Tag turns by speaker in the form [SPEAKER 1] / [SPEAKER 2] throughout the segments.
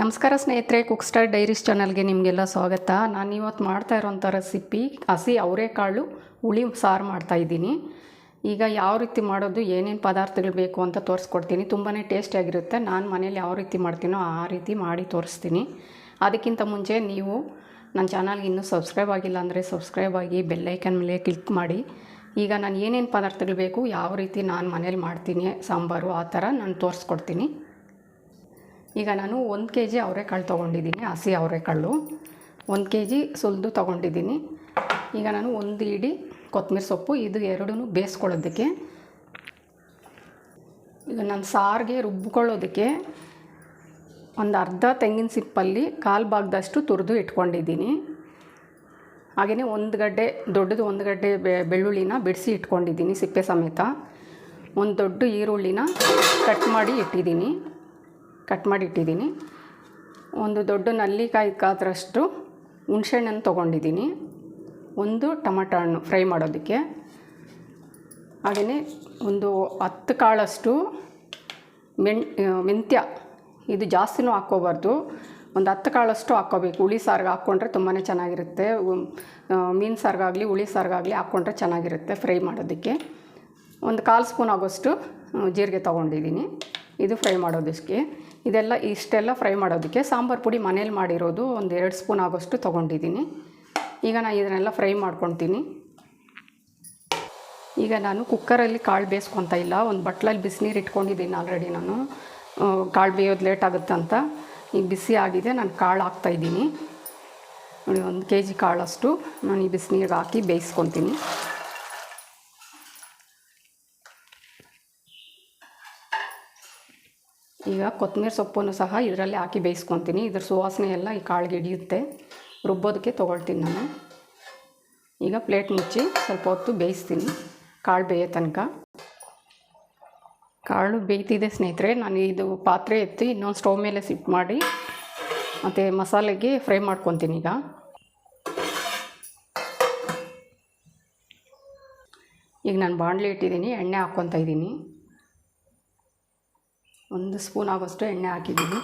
[SPEAKER 1] ನಮಸ್ಕಾರ ಸ್ನೇಹಿತರೆ cook star diaries ಚಾನಲ್ಗೆ ನಿಮಗೆಲ್ಲ ಸ್ವಾಗತ. ನಾನು ಇವತ್ತು ಮಾಡ್ತಾ ಇರೋಂಥ ರೆಸಿಪಿ ಹಸಿ ಅವರೆಕಾಳು ಹುಳಿ ಸಾರು ಮಾಡ್ತಾಯಿದ್ದೀನಿ ಈಗ ಯಾವ ರೀತಿ ಮಾಡೋದು, ಏನೇನು ಪದಾರ್ಥಗಳು ಬೇಕು ಅಂತ ತೋರಿಸ್ಕೊಡ್ತೀನಿ. ತುಂಬಾ ಟೇಸ್ಟಿಯಾಗಿರುತ್ತೆ ನಾನು ಮನೇಲಿ ಯಾವ ರೀತಿ ಮಾಡ್ತೀನೋ ಆ ರೀತಿ ಮಾಡಿ ತೋರಿಸ್ತೀನಿ. ಅದಕ್ಕಿಂತ ಮುಂಚೆ ನೀವು ನನ್ನ ಚಾನಲ್ಗೆ ಇನ್ನೂ ಸಬ್ಸ್ಕ್ರೈಬ್ ಆಗಿಲ್ಲ ಅಂದರೆ ಸಬ್ಸ್ಕ್ರೈಬ್ ಆಗಿ ಬೆಲ್ಲೈಕನ್ ಮೇಲೆ ಕ್ಲಿಕ್ ಮಾಡಿ. ಈಗ ನಾನು ಏನೇನು ಪದಾರ್ಥಗಳು ಬೇಕು, ಯಾವ ರೀತಿ ನಾನು ಮನೇಲಿ ಮಾಡ್ತೀನಿ, ಸಾಂಬಾರು ಆ ಥರ ನಾನು ತೋರಿಸ್ಕೊಡ್ತೀನಿ. ಈಗ ನಾನು ಒಂದು ಕೆ ಜಿ ಅವರೆಕಾಳು ತೊಗೊಂಡಿದ್ದೀನಿ, ಹಸಿ ಅವರೆಕಾಳು. ಒಂದು ಕೆ ಜಿ ಸುಲಿದು ತೊಗೊಂಡಿದ್ದೀನಿ. ಈಗ ನಾನು ಒಂದು ಇಡಿ ಕೊತ್ತಂಬರಿ ಸೊಪ್ಪು, ಇದು ಎರಡೂ ಬೇಯಿಸ್ಕೊಳ್ಳೋದಕ್ಕೆ. ಈಗ ನಾನು ಸಾರಿಗೆ ರುಬ್ಬಿಕೊಳ್ಳೋದಕ್ಕೆ ಒಂದು ಅರ್ಧ ತೆಂಗಿನ ಸಿಪ್ಪಲ್ಲಿ ಕಾಲು ಭಾಗದಷ್ಟು ತುರಿದು ಇಟ್ಕೊಂಡಿದ್ದೀನಿ. ಹಾಗೆಯೇ ಒಂದು ಗಡ್ಡೆ, ದೊಡ್ಡದು ಒಂದು ಗಡ್ಡೆ ಬೆಳ್ಳುಳ್ಳಿನ ಬಿಡಿಸಿ ಇಟ್ಕೊಂಡಿದ್ದೀನಿ ಸಿಪ್ಪೆ ಸಮೇತ. ಒಂದು ದೊಡ್ಡ ಈರುಳ್ಳಿನ ಕಟ್ ಮಾಡಿ ಇಟ್ಟಿದ್ದೀನಿ. ಕಟ್ ಮಾಡಿ ಇಟ್ಟಿದ್ದೀನಿ ಒಂದು ದೊಡ್ಡ ನಲ್ಲಿಕಾಯಿ ಕಾದ್ರಷ್ಟು ಹುಣ್ಸೆಹಣ್ಣನ್ನು ತೊಗೊಂಡಿದ್ದೀನಿ. ಒಂದು ಟೊಮಟೊ ಹಣ್ಣು ಫ್ರೈ ಮಾಡೋದಕ್ಕೆ. ಹಾಗೆಯೇ ಒಂದು ಹತ್ತು ಕಾಳಷ್ಟು ಮೆಣ್, ಮೆಂತ್ಯ, ಇದು ಜಾಸ್ತಿನೂ ಹಾಕ್ಕೋಬಾರ್ದು. ಒಂದು ಹತ್ತು ಕಾಳಷ್ಟು ಹಾಕ್ಕೋಬೇಕು. ಹುಳಿ ಸಾರಿಗೆ ಹಾಕ್ಕೊಂಡ್ರೆ ತುಂಬಾ ಚೆನ್ನಾಗಿರುತ್ತೆ. ಮೀನು ಸಾರಿಗಾಗಲಿ, ಹುಳಿ ಸಾರಿಗಾಗಲಿ ಹಾಕ್ಕೊಂಡ್ರೆ ಚೆನ್ನಾಗಿರುತ್ತೆ ಫ್ರೈ ಮಾಡೋದಕ್ಕೆ. ಒಂದು ಕಾಲು ಸ್ಪೂನ್ ಆಗೋಷ್ಟು ಜೀರಿಗೆ ತೊಗೊಂಡಿದ್ದೀನಿ. ಇದು ಫ್ರೈ ಮಾಡೋದಕ್ಕೆ ಇದೆಲ್ಲ ಇಷ್ಟೆಲ್ಲ ಫ್ರೈ ಮಾಡೋದಕ್ಕೆ ಸಾಂಬಾರು ಪುಡಿ ಮನೇಲಿ ಮಾಡಿರೋದು ಒಂದು ಎರಡು ಸ್ಪೂನ್ ಆಗೋಷ್ಟು ತೊಗೊಂಡಿದ್ದೀನಿ. ಈಗ ನಾನು ಇದನ್ನೆಲ್ಲ ಫ್ರೈ ಮಾಡ್ಕೊತೀನಿ ಈಗ ನಾನು ಕುಕ್ಕರಲ್ಲಿ ಕಾಳು ಬೇಯಿಸ್ಕೊತ ಇಲ್ಲ. ಒಂದು ಬಟ್ಲಲ್ಲಿ ಬಿಸಿನೀರು ಇಟ್ಕೊಂಡಿದ್ದೀನಿ ಆಲ್ರೆಡಿ ನಾನು. ಕಾಳು ಬೇಯೋದು ಲೇಟ್ ಆಗುತ್ತೆ ಅಂತ. ಈಗ ಬಿಸಿ ಆಗಿದೆ. ನಾನು ಕಾಳು ಹಾಕ್ತಾಯಿದ್ದೀನಿ ನೋಡಿ, ಒಂದು ಕೆ ಜಿ ಕಾಳಷ್ಟು ನಾನು ಈ ಬಿಸಿನೀರಿಗೆ ಹಾಕಿ ಬೇಯಿಸ್ಕೊತೀನಿ ಈಗ ಕೊತ್ತಂಬರಿ ಸೊಪ್ಪನ್ನು ಸಹ ಇದರಲ್ಲಿ ಹಾಕಿ ಬೇಯಿಸ್ಕೊತೀನಿ. ಇದ್ರ ಸುವಾಸನೆ ಎಲ್ಲ ಈ ಕಾಳಿಗೆ ಹಿಡಿಯುತ್ತೆ. ರುಬ್ಬೋದಕ್ಕೆ ತೊಗೊಳ್ತೀನಿ ನಾನು. ಈಗ ಪ್ಲೇಟ್ ಮುಚ್ಚಿ ಸ್ವಲ್ಪ ಹೊತ್ತು ಬೇಯಿಸ್ತೀನಿ. ಕಾಳು ಬೇಯೋ ತನಕ. ಕಾಳು ಬೇಯ್ತಿದೆ ಸ್ನೇಹಿತರೆ, ನಾನು ಇದು ಪಾತ್ರೆ ಎತ್ತಿ ಇನ್ನೊಂದು ಸ್ಟವ್ ಮೇಲೆ ಸಿಟ್ ಮಾಡಿ ಮತ್ತು ಮಸಾಲೆಗೆ ಫ್ರೈ ಮಾಡ್ಕೊತೀನಿ ಈಗ. ಈಗ ನಾನು ಬಾಣಲೆ ಇಟ್ಟಿದ್ದೀನಿ, ಎಣ್ಣೆ ಹಾಕ್ಕೊತಾ ಇದ್ದೀನಿ. ಒಂದು ಸ್ಪೂನ್ ಆಗೋಷ್ಟು ಎಣ್ಣೆ ಹಾಕಿದ್ದೀನಿ.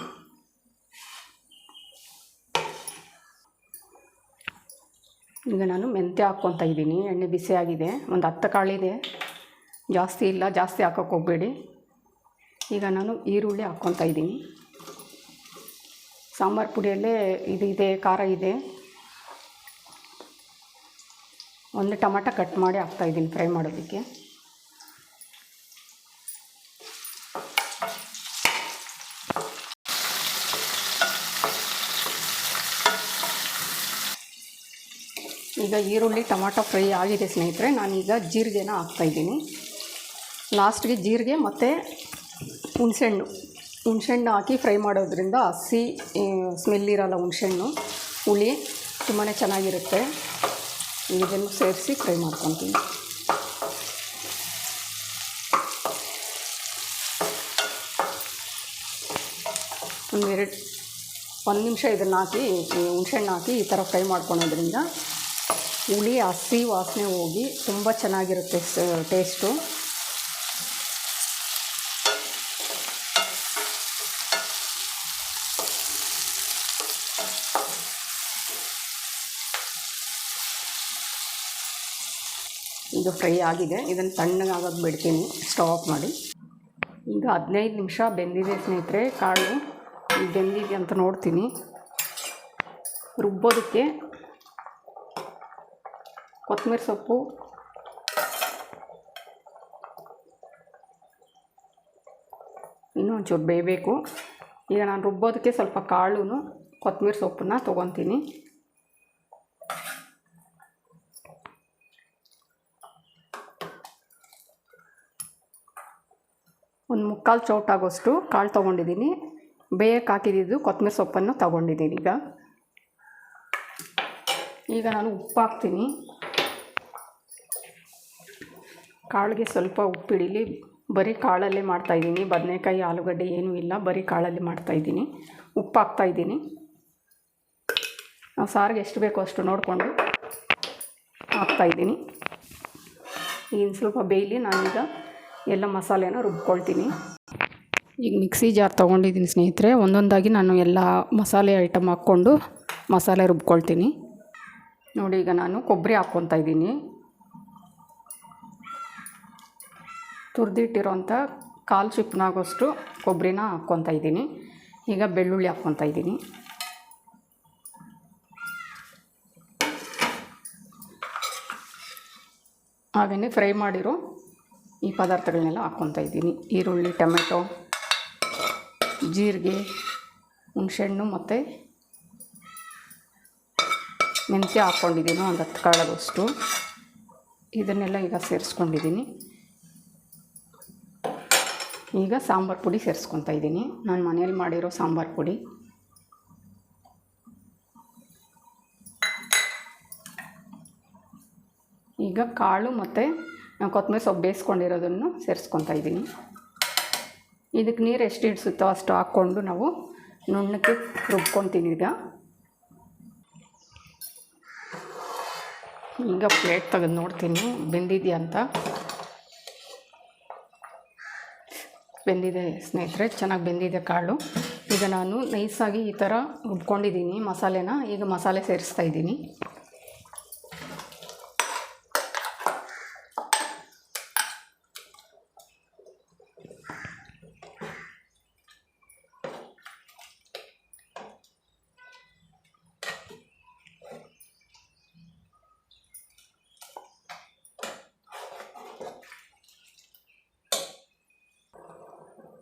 [SPEAKER 1] ಈಗ ನಾನು ಮೆಂತ್ಯ ಹಾಕ್ಕೊತಾ ಇದ್ದೀನಿ. ಎಣ್ಣೆ ಬಿಸಿ ಆಗಿದೆ. ಒಂದು ಹತ್ತು ಕಾಳಿದೆ ಜಾಸ್ತಿ ಇಲ್ಲ, ಜಾಸ್ತಿ ಹಾಕೋಕ್ಕೆ ಹೋಗಬೇಡಿ. ಈಗ ನಾನು ಈರುಳ್ಳಿ ಹಾಕ್ಕೊತಾ ಇದ್ದೀನಿ. ಸಾಂಬಾರು ಪುಡಿಯಲ್ಲೇ ಇದು ಇದೆ, ಖಾರ ಇದೆ. ಒಂದು ಟೊಮಾಟೊ ಕಟ್ ಮಾಡಿ ಹಾಕ್ತಾಯಿದ್ದೀನಿ ಫ್ರೈ ಮಾಡೋದಕ್ಕೆ. ಈಗ ಈರುಳ್ಳಿ, ಟೊಮಾಟೊ ಫ್ರೈ ಆಗಿದೆ ಸ್ನೇಹಿತರೆ. ನಾನೀಗ ಜೀರಿಗೆನ ಹಾಕ್ತಾಯಿದ್ದೀನಿ ಲಾಸ್ಟ್ಗೆ ಜೀರಿಗೆ ಮತ್ತು ಹುಣಸೆಹಣ್ಣು. ಹುಣಸೆಹಣ್ಣು ಹಾಕಿ ಫ್ರೈ ಮಾಡೋದ್ರಿಂದ ಹಸಿ ಸ್ಮೆಲ್ ಇರೋಲ್ಲ ಹುಣಸೆಹಣ್ಣು. ಹುಳಿ ತುಂಬಾ ಚೆನ್ನಾಗಿರುತ್ತೆ. ಇದನ್ನು ಸೇರಿಸಿ ಫ್ರೈ ಮಾಡ್ಕೊತೀನಿ. ಎರಡು ಒಂದು ನಿಮಿಷ ಇದನ್ನು ಹಾಕಿ ಹುಣಸೆಹಣ್ಣು ಹುಣ್ಸೆಹಣ್ಣು ಹಾಕಿ ಈ ಥರ ಫ್ರೈ ಮಾಡ್ಕೊಳೋದ್ರಿಂದ ಹುಳಿ, ಹಸಿ ವಾಸನೆ ಹೋಗಿ ತುಂಬ ಚೆನ್ನಾಗಿರುತ್ತೆ ಟೇಸ್ಟು ಇದು ಫ್ರೈ ಆಗಿದೆ. ಇದನ್ನು ತಣ್ಣಗಾಗೋದು ಬಿಡ್ತೀನಿ. ಸ್ಟವ್ ಮಾಡಿ. ಈಗ ಹದಿನೈದು ನಿಮಿಷ ಬೆಂದಿದೆ ಸ್ನೇಹಿತರೆ, ಕಾಳು. ಬೆಂದಿದೆ ಅಂತ ನೋಡ್ತೀನಿ. ರುಬ್ಬೋದಕ್ಕೆ ಕೊತ್ತಂಬರಿ ಸೊಪ್ಪು. ಇನ್ನೂ ಒಂಚೂರು ಬೇಯಬೇಕು. ಈಗ ನಾನು ರುಬ್ಬೋದಕ್ಕೆ ಸ್ವಲ್ಪ ಕಾಳು ಕೊತ್ತಂಬರಿ ಸೊಪ್ಪನ್ನ ತೊಗೊತೀನಿ. ಒಂದು ಮುಕ್ಕಾಲು ಚೌಟಾಗೋಷ್ಟು ಕಾಳು ತೊಗೊಂಡಿದ್ದೀನಿ ಬೇಯಕ್ಕೆ ಹಾಕಿದ್ದು ಕೊತ್ತಂಬರಿ ಸೊಪ್ಪನ್ನು ತೊಗೊಂಡಿದ್ದೀನಿ ಈಗ. ಈಗ ನಾನು ಉಪ್ಪು ಹಾಕ್ತೀನಿ ಕಾಳಿಗೆ ಸ್ವಲ್ಪ ಉಪ್ಪಿಡಿಲಿ, ಬರೀ ಕಾಳಲ್ಲೇ ಮಾಡ್ತಾಯಿದ್ದೀನಿ ಬದನೆಕಾಯಿ, ಆಲೂಗಡ್ಡೆ ಏನೂ ಇಲ್ಲ. ಬರೀ ಕಾಳಲ್ಲಿ ಮಾಡ್ತಾಯಿದ್ದೀನಿ ಉಪ್ಪು ಹಾಕ್ತಾಯಿದ್ದೀನಿ ನಾವು ಸಾರಿಗೆ ಎಷ್ಟು ಬೇಕೋ ಅಷ್ಟು ನೋಡಿಕೊಂಡು ಹಾಕ್ತಾಯಿದ್ದೀನಿ ಇನ್ನು ಸ್ವಲ್ಪ ಬೇಯಲಿ, ನಾನೀಗ ಎಲ್ಲ ಮಸಾಲೆನ ರುಬ್ಕೊಳ್ತೀನಿ. ಈಗ ಮಿಕ್ಸಿ ಜಾರ್ ತೊಗೊಂಡಿದ್ದೀನಿ ಸ್ನೇಹಿತರೆ. ಒಂದೊಂದಾಗಿ ನಾನು ಎಲ್ಲ ಮಸಾಲೆ ಐಟಮ್ ಹಾಕ್ಕೊಂಡು ಮಸಾಲೆ ರುಬ್ಕೊಳ್ತೀನಿ. ನೋಡಿ, ಈಗ ನಾನು ಕೊಬ್ಬರಿ ಹಾಕ್ಕೊತಾ ಇದ್ದೀನಿ. ತುರಿದಿಟ್ಟಿರೋಂಥ ಕಾಲು ಚಿಪ್ಪನಾಗೋಷ್ಟು ಕೊಬ್ಬರಿನ ಹಾಕ್ಕೊತಾ ಇದ್ದೀನಿ. ಈಗ ಬೆಳ್ಳುಳ್ಳಿ ಹಾಕ್ಕೊತಾ ಇದ್ದೀನಿ. ಹಾಗೆಯೇ ಫ್ರೈ ಮಾಡಿರೋ ಈ ಪದಾರ್ಥಗಳನ್ನೆಲ್ಲ ಹಾಕ್ಕೊತಾ ಇದ್ದೀನಿ. ಈರುಳ್ಳಿ, ಟೊಮೆಟೊ, ಜೀರಿಗೆ, ಹುಣಸೆಹಣ್ಣು ಮತ್ತು ಮೆಂತ್ಯ ಹಾಕ್ಕೊಂಡಿದ್ದೀನಿ ಒಂದು ಹತ್ತು ಕಾಳದಷ್ಟು ಇದನ್ನೆಲ್ಲ ಈಗ ಸೇರಿಸ್ಕೊಂಡಿದ್ದೀನಿ. ಈಗ ಸಾಂಬಾರು ಪುಡಿ ಸೇರಿಸ್ಕೊತಾ ಇದ್ದೀನಿ. ನಾನು ಮನೇಲಿ ಮಾಡಿರೋ ಸಾಂಬಾರು ಪುಡಿ. ಈಗ ಕಾಳು ಮತ್ತು ಕೊತ್ತಂಬರಿ ಸೊಪ್ಪು ಬೇಯಿಸ್ಕೊಂಡಿರೋದನ್ನು ಸೇರಿಸ್ಕೊತಾ ಇದ್ದೀನಿ. ಇದಕ್ಕೆ ನೀರು ಎಷ್ಟು ಇಡಿಸುತ್ತೋ ಅಷ್ಟು ಹಾಕ್ಕೊಂಡು ನಾವು ನುಣ್ಣಕ್ಕೆ ರುಬ್ಕೊತೀನಿ ಈಗ. ಈಗ ಪ್ಲೇಟ್ ತೆಗೆದು ನೋಡ್ತೀನಿ. ಬೆಂದಿದೆಯಾ ಅಂತ? ಬೆಂದಿದೆ ಸ್ನೇಹಿತರೆ, ಚೆನ್ನಾಗಿ ಬೆಂದಿದೆ ಕಾಳು. ಈಗ ನಾನು ನೈಸಾಗಿ ಈ ಥರ ರುಬ್ಕೊಂಡಿದ್ದೀನಿ ಮಸಾಲೆನ. ಈಗ ಮಸಾಲೆ ಸೇರಿಸ್ತಾ ಇದ್ದೀನಿ.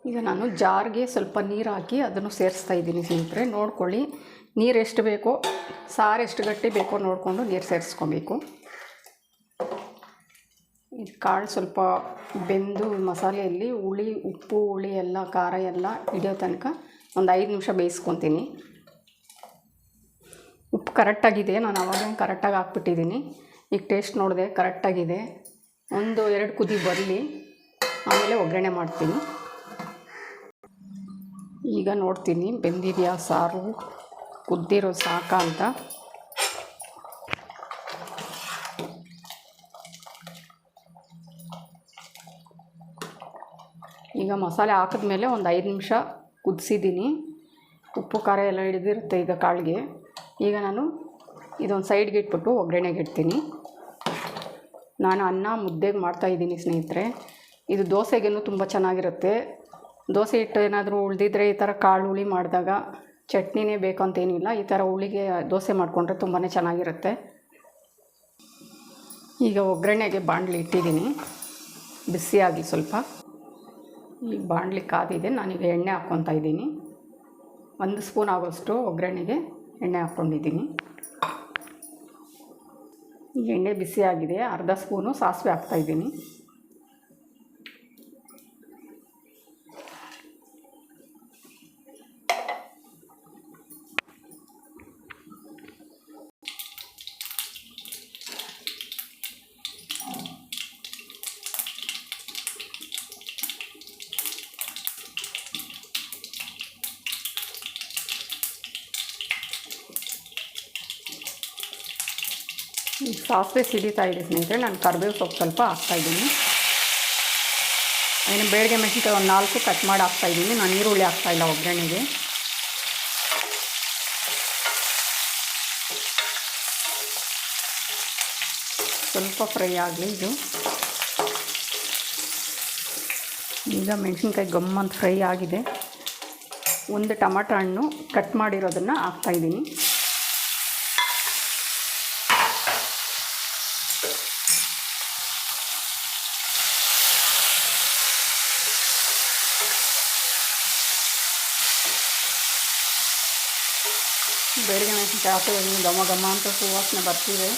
[SPEAKER 1] ಈಗ ನಾನು ಜಾರ್ಗೆ ಸ್ವಲ್ಪ ನೀರು ಹಾಕಿ ಅದನ್ನು ಸೇರಿಸ್ತಾ ಇದ್ದೀನಿ ಸ್ನೇಹಿತರೆ. ನೋಡ್ಕೊಳ್ಳಿ, ನೀರು ಎಷ್ಟು ಬೇಕೋ, ಸಾರು ಎಷ್ಟು ಗಟ್ಟಿ ಬೇಕೋ ನೋಡಿಕೊಂಡು ನೀರು ಸೇರಿಸ್ಕೊಬೇಕು. ಇದು ಕಾಳು ಸ್ವಲ್ಪ ಬೆಂದು ಮಸಾಲೆಯಲ್ಲಿ ಹುಳಿ, ಉಪ್ಪು, ಹುಳಿ ಎಲ್ಲ, ಖಾರ ಎಲ್ಲ ಹಿಡಿಯೋ ತನಕ ಒಂದು ಐದು ನಿಮಿಷ ಬೇಯಿಸ್ಕೊತೀನಿ. ಉಪ್ಪು ಕರೆಕ್ಟಾಗಿದೆ, ನಾನು ಅವಾಗ ಕರೆಕ್ಟಾಗಿ ಹಾಕ್ಬಿಟ್ಟಿದ್ದೀನಿ. ಈಗ ಟೇಸ್ಟ್ ನೋಡಿದೆ, ಕರೆಕ್ಟಾಗಿದೆ. ಒಂದು ಎರಡು ಕುದಿ ಬರಲಿ, ಆಮೇಲೆ ಒಗ್ಗರಣೆ ಮಾಡ್ತೀನಿ. ಈಗ ನೋಡ್ತೀನಿ, ಬೆಂದಿದೆಯಾ ಸಾರು? ಕುದ್ದಿರೋ ಸಾಕ ಅಂತ. ಈಗ ಮಸಾಲೆ ಹಾಕಿದ್ಮೇಲೆ ಒಂದು ಐದು ನಿಮಿಷ ಕುದಿಸಿದ್ದೀನಿ ಉಪ್ಪು, ಖಾರ ಎಲ್ಲ ಹಿಡಿದಿರುತ್ತೆ ಈಗ ಕಾಳಿಗೆ. ಈಗ ನಾನು ಇದೊಂದು ಸೈಡ್ಗೆ ಇಟ್ಬಿಟ್ಟು ಒಗ್ಗರಣೆಗೆ ಇಡ್ತೀನಿ. ನಾನು ಅನ್ನ ಮುದ್ದೆಗೆ ಮಾಡ್ತಾಯಿದ್ದೀನಿ ಸ್ನೇಹಿತರೆ. ಇದು ದೋಸೆಗೇನು ತುಂಬ ಚೆನ್ನಾಗಿರುತ್ತೆ. ದೋಸೆ ಹಿಟ್ಟು ಏನಾದರೂ ಉಳಿದಿದ್ರೆ ಈ ಥರ ಕಾಳು ಹುಳಿ ಮಾಡಿದಾಗ ಚಟ್ನಿನೇ ಬೇಕಂತೇನಿಲ್ಲ. ಈ ಥರ ಹುಳಿಗೆ ದೋಸೆ ಮಾಡಿಕೊಂಡ್ರೆ ತುಂಬಾ ಚೆನ್ನಾಗಿರುತ್ತೆ. ಈಗ ಒಗ್ಗರಣೆಗೆ ಬಾಣಲಿ ಇಟ್ಟಿದ್ದೀನಿ. ಬಿಸಿಯಾಗಿ ಸ್ವಲ್ಪ. ಈ ಬಾಣಲಿ ಕಾದಿದೆ. ನಾನೀಗ ಎಣ್ಣೆ ಹಾಕ್ಕೊತಾ ಇದ್ದೀನಿ. ಒಂದು ಸ್ಪೂನ್ ಆಗೋಷ್ಟು ಒಗ್ಗರಣೆಗೆ ಎಣ್ಣೆ ಹಾಕ್ಕೊಂಡಿದ್ದೀನಿ. ಈಗ ಎಣ್ಣೆ ಬಿಸಿಯಾಗಿದೆ. ಅರ್ಧ ಸ್ಪೂನು ಸಾಸಿವೆ ಹಾಕ್ತಾಯಿದ್ದೀನಿ ಈಗ ಸಾಸಿವೆ ಸಿಡಿತಾ ಇದೆ ಸ್ನೇಹಿತರೆ. ನಾನು ಕರಿಬೇವು ಸೊಪ್ಪು ಸ್ವಲ್ಪ ಹಾಕ್ತಾಯಿದ್ದೀನಿ ಏನು ಬೇಡಿಗೆ ಮೆಣಸಿನ್ಕಾಯಿ ಒಂದು ನಾಲ್ಕು ಕಟ್ ಮಾಡಿ ಹಾಕ್ತಾಯಿದ್ದೀನಿ ನಾನು ಈರುಳ್ಳಿ ಹಾಕ್ತಾಯಿಲ್ಲ ಒಗ್ಗರಣೆಗೆ. ಸ್ವಲ್ಪ ಫ್ರೈ ಆಗಲಿ ಇದು. ಈಗ ಮೆಣಸಿನ್ಕಾಯಿ ಗಮ್ಮಂತ ಫ್ರೈ ಆಗಿದೆ. ಒಂದು ಟಮಾಟ ಹಣ್ಣು ಕಟ್ ಮಾಡಿರೋದನ್ನು ಹಾಕ್ತಾಯಿದ್ದೀನಿ ಬೇಡಿಗೆ ಜಾಸ್ತಿ ಘಮ ಘಮ ಅಂತ ಸುವಾಸನೆ ಬರ್ತಿದೆ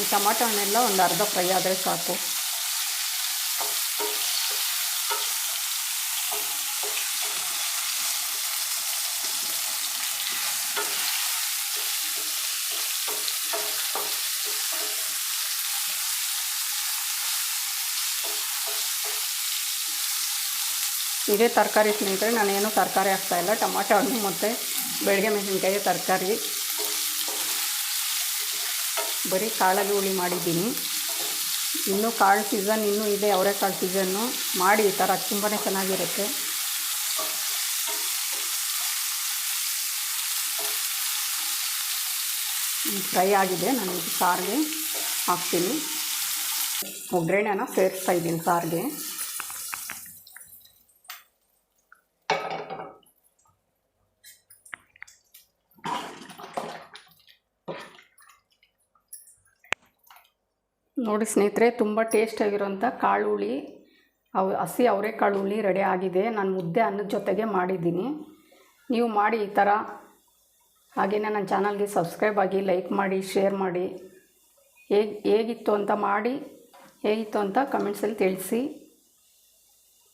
[SPEAKER 1] ಈ ಟಮಾಟೊ ಹಣ್ಣೆಲ್ಲ ಒಂದು ಅರ್ಧ ಫ್ರೈ ಆದರೆ ಸಾಕು. ಇದೇ ತರಕಾರಿ ಸ್ನೇಹಿತರೆ ನಾನೇನು ತರಕಾರಿ ಹಾಕ್ತಾಯಿಲ್ಲ ಟೊಮಾಟೊ, ಹಣ್ಣು ಮತ್ತು ಬೆಳಗ್ಗೆ ಮೆಣಸಿನ್ಕಾಯಿ ತರಕಾರಿ. ಬರೀ ಕಾಳಲ್ಲಿ ಹುಳಿ ಮಾಡಿದ್ದೀನಿ. ಇನ್ನೂ ಕಾಳು ಸೀಸನ್ ಇನ್ನೂ ಇದೆ ಅವರೆಕಾಳು ಸೀಸನ್ನು ಮಾಡಿ, ಈ ಥರ ತುಂಬಾ ಚೆನ್ನಾಗಿರುತ್ತೆ. ಫ್ರೈ ಆಗಿದೆ, ನಾನು ಸಾರಿಗೆ ಹಾಕ್ತೀನಿ. ಒಗ್ಗರಣೆನ ಸೇರಿಸ್ತಾ ಇದ್ದೀನಿ ಸಾರಿಗೆ. ನೋಡಿ ಸ್ನೇಹಿತರೆ, ತುಂಬ ಟೇಸ್ಟಾಗಿರೋಂಥ ಕಾಳು ಹುಳಿ ಅವು, ಹಸಿ ಅವರೆಕಾಳು ಹುಳಿ ರೆಡಿ ಆಗಿದೆ. ನಾನು ಮುದ್ದೆ ಅನ್ನದ ಜೊತೆಗೆ ಮಾಡಿದ್ದೀನಿ. ನೀವು ಮಾಡಿ ಈ ಥರ ಹಾಗೆಯೇ ನನ್ನ ಚಾನಲ್ಗೆ ಸಬ್ಸ್ಕ್ರೈಬ್ ಆಗಿ ಲೈಕ್ ಮಾಡಿ ಶೇರ್ ಮಾಡಿ. ಹೇಗೆ, ಹೇಗಿತ್ತು ಅಂತ ಮಾಡಿ, ಹೇಗಿತ್ತು ಅಂತ ಕಮೆಂಟ್ಸಲ್ಲಿ ತಿಳಿಸಿ.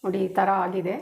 [SPEAKER 1] ನೋಡಿ ಈ ಥರ ಆಗಿದೆ.